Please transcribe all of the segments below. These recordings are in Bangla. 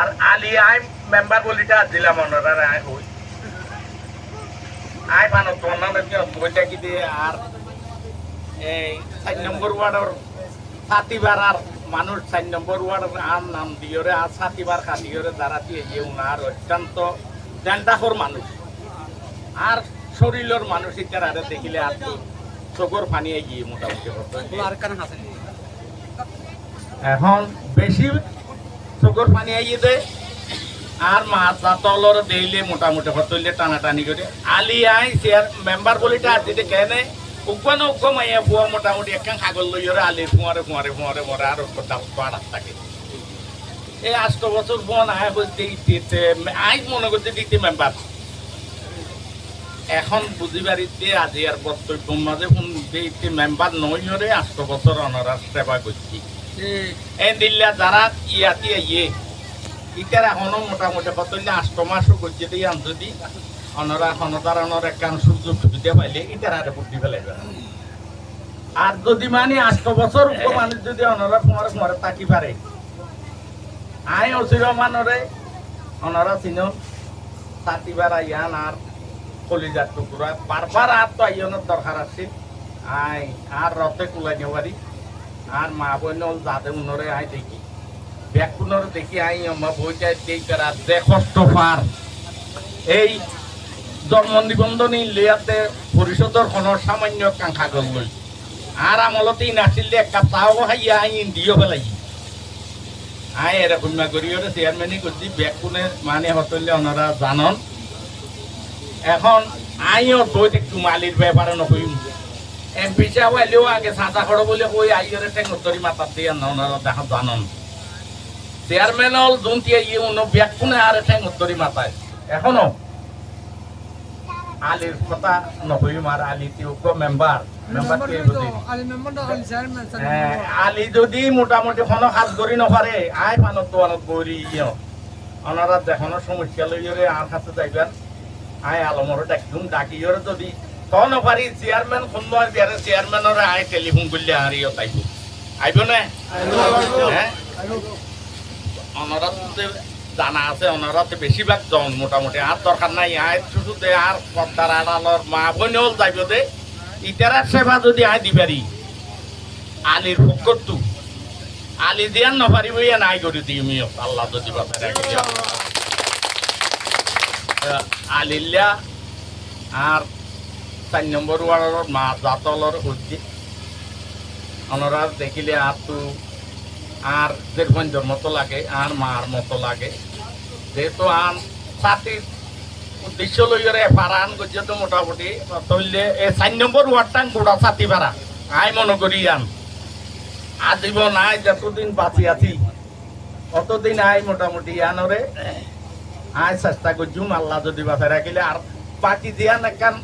আর আলি, আই মেম্বার বলিটা দিলাম ওনারা, আই হই। আই মানো তোর নামে কি বইটা কি দিয়ে? আর এই নম্বর ওয়ার্ডের সাতিবার আর মানুষ নম্বর ওয়ার্ডের আর নাম দিয়রে আর সাতিবার খাদিয়রে যারা দিয়ে ইয়ে উনার অত্যন্ত জান্ডাখর মানুষ। আর শরীরের মানুষ ইত্যার আরে দেখিলে আর চোখর পানি গিয়ে মোটামুটি। এখন বেশি চোখর পানি আইয়ে দেয় আর মাথা তলর দেইলে মোটামুটি হতইলে টানাটানি করে। আলি আই চেয়ার মেম্বার বলিটা আর দিতে কেনে উকবানো উকম আইয়া বুয়া মোটামুটি একখান কাগজ লইরে আলি ফুয়ারে ফুয়ারে ফুয়ারে ফুয়ারে আর কথা পাড়াত থাকে। এই আষ্ট বছর বোন আয় বলতে দিতে আই মনে করতে দিতে মেম্বার। এখন বুঝিবারিতে আজি আর বক্তব্য মাঝে ফোন দিতে মেম্বার নই হরে আষ্ট বছর অনারার সেবা করছি। এই দিল্লা যারা ইয়াতি ইয়ে ইটার এখনও মোটামুটি কতলে আষ্ট মাসও করছে দিয়ে যদি। অনরা ক্ষণতারণর একখান সুযোগ সুবিধা পাইলে ইটার আরে বুদ্ধি ফেলাইবে আর যদি মানে আষ্ট বছর মানুষ যদি অনরা কুমারে কুমারে তাকি পারে। আই অচির মানরে অনরা চিন তাতিবার আইয়ান আর কলিজার টুকুরা বারবার আর তো আইয়নের দরকার আছে আই আর রথে কুলাই নেওয়ারি আর মা বোন যাদের উনরে আই দেখি। ব্যাকুণর দেখি আই আমার বইটা দেই তারা পার এই জন্ম নিবন্ধনী লিয়াতে পরিষদর খনৰ সামান্য কাংখা গল আর আমলতে নাছিলে একটা তাও হাইয়া আই দিও পেলাই। আই এরকম না করি চেয়ারম্যানই করছি ব্যাকুণে মানে হতলে ওনারা জানন। এখন আইও দই একটু মালির ব্যাপারে নকইম এমপি সাহেব এলেও আগে চাঁদা খড় বলে কই আইয়রে টেঙ্গরি মাতার দিয়ে ওনারা দেখা জানন। চেয়ারম্যান হল তিয়া ইয়ে উনো ব্যাকুনে আর উত্তরি মাতায়? এখনও। আলির কথা নকইম আর আলি তিউক মেম্বার আলি যদি মোটামুটি কোনো কাজ করি নপারে আই মানত দোয়ানত বরি ইয়ে ওনারা দেখানো সমস্যা লইরে আর কাছে যাইবেন আই আলমরে ডাকিম ডাকিয়রে যদি তো নপারি চেয়ারম্যান কোন বিয়ারে চেয়ারম্যানরে আই টেলিফোন করলে আর ইয়ে তাইব আইব জানা আছে অনারাতে বেশিরভাগ জন মোটামুটি। আর দরকার নাই আয় শুধু দে আর পদ্মার আড়ালর মা বোন হল যাইব দে। ইটারার সেবা যদি আয় দিবারি আলির ফুকরতু আলি দিয়ান নপারিব ইয়া নাই করে দিই আল্লাহ যদি বাপে রাখি দিয়া। আহ, আলিল্লা আর চার নম্বর ওয়ার্ডর মা জাতলর হচ্ছে অনরা দেখিলে আর তো আর দেড়বন্ধর মতো লাগে, আর মার মতো লাগে। যেহেতু আন সাথীর উদ্দেশ্য লইরে পারান গজ্জে তো মোটামুটি তৈলে এ চার নম্বর ওয়ার্ডটান গোড়া সাথী পারা আই মনে করি আন। আজীবন আই যতদিন বাঁচি আছি অতদিন আই মোটামুটি আনরে আই চেষ্টা করছুম আল্লাহ যদি বাঁচাই রাখিলে। আর বাকি দিয়ান একান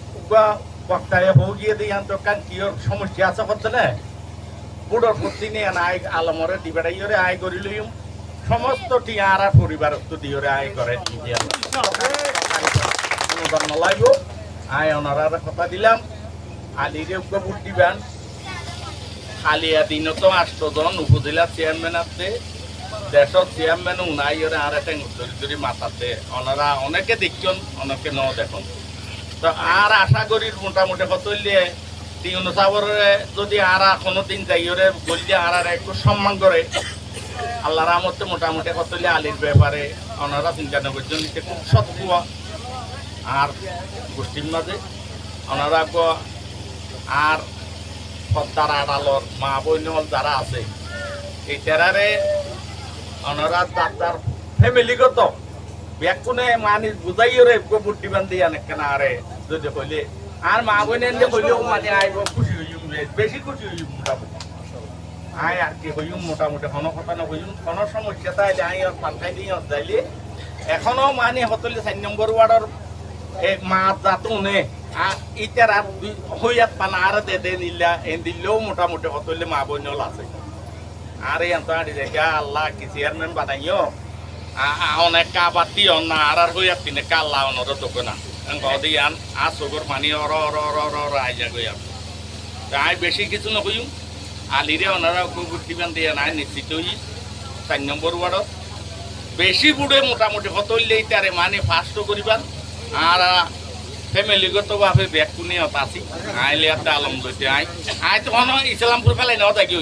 বক্তায় হো গিয়ে দিয়ান তো কান কিয়র সমস্যা আছে করছে না বুড়োর প্রতি নিয়ে আই আলমরে দিবাড়াইরে আয় করি লইম। সমস্ত টিয়ার আর পরিবার তো দিয়রে আয় করে অনুদান নলাইব, আয় ওনারার কথা দিলাম। আলিরে উগ্র ভোট দিবেন আলিয়া দিনতো আষ্টজন, উপজেলা চেয়ারম্যান আছে। দেশের চেয়ারম্যান উনাই ওরে আর একটা ধরি ধরি মাথাতে ওনারা অনেকে দেখছেন, অনেকে ন দেখুন। তো আর আশা করি মোটামুটি কতলিয়ে তিন সাবরে যদি আর কোনো দিন যাই ওরে বললে আর আর একটু সম্মান করে আল্লাহ রহমতে মোটামুটি কতলে আলির ব্যাপারে ওনারা চিন্তা না করছেন খুব সত্য আর গোষ্ঠীর মাঝে ওনারা আর পদ্মার আড়ালর মা বইন যারা আছে, এই তেরারে ওনারা তার তার ফ্যামিলিগত ব্যাকুনে মানে বুঝাইও রে বুদ্ধি বান্ধি অনেক কেন আরে, যদি কইলে। আর মা বোন এনে কইলেও মানে আইব, খুশি হইম বেশি খুশি হইম মোটামুটি। আয় আর কি হইম মোটামুটি কোনো কথা না হইম কোনো সমস্যা তাইলে আই আর পাল্টাই দিই আর যাইলে। এখনও মানে হতলে চার নম্বর ওয়ার্ডর মা যাতো নে ইটার আর হইয়াত পানা আর দে দে নিলা এন দিলেও মোটামুটি হতলে মা বোন আছে আর এই তো আড়ি দেখে আল্লাহ কি চেয়ারম্যান বানাইও? অনেক কাবার দিও না আর আর হইয়াত তিনে কাল্লা অনর দোকানা গদি আন আ চকুর পানী অৰ অৰ অৰ অৰ অৰ আই যাগৈ আৰু আই বেছি কিছু নকয়ো আলিৰে অনারা কুকুরটিবান দিয়ে নাই, নিশ্চিত হই। চার নম্বর ওয়ার্ডত। বেশি বুড়ে মোটামুটি হতললেই তারে মানে ফার্স্ট করিবান আর ফ্যামিলিগতভাবে ব্যাগ কোনে আছি। আইলে একটা আলম দইতে আই। আই তখন ইসলামপুর ফেলাই নেওয়া থাকি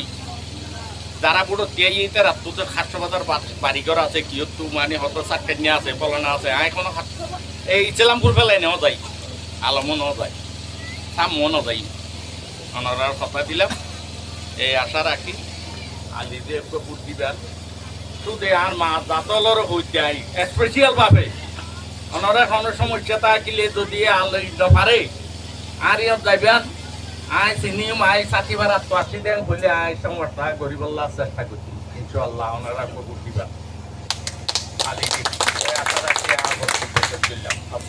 যারা বুড়ো তিয়াই ইতে রাত্তু তো সাতশো বাজার বাড়িঘর আছে কিয়তো মানে হয়তো চাকরিয়া আছে ফলনা আছে, আই কোনো এই ইসলামপুর ফেলাই নেওয়া যায় আলমও নেওয়া যায় সামও নেওয়া যায় ওনারা কথা দিলাম, এই আশা রাখি আলি যে কুকুর দিবেন শুধু আর মা দাঁতলর হইতে আই স্পেশাল ভাবে। ওনারা কোনো সমস্যা থাকিলে যদি আলোই পারে আর ইয়াত যাইবেন আই চিনিম আই সাথী ভাড়া তো আসি দেন বলে আই সমস্যা গরিবল্লাহ চেষ্টা করছি ইনশাল্লাহ ওনারা কুকুর দিবেন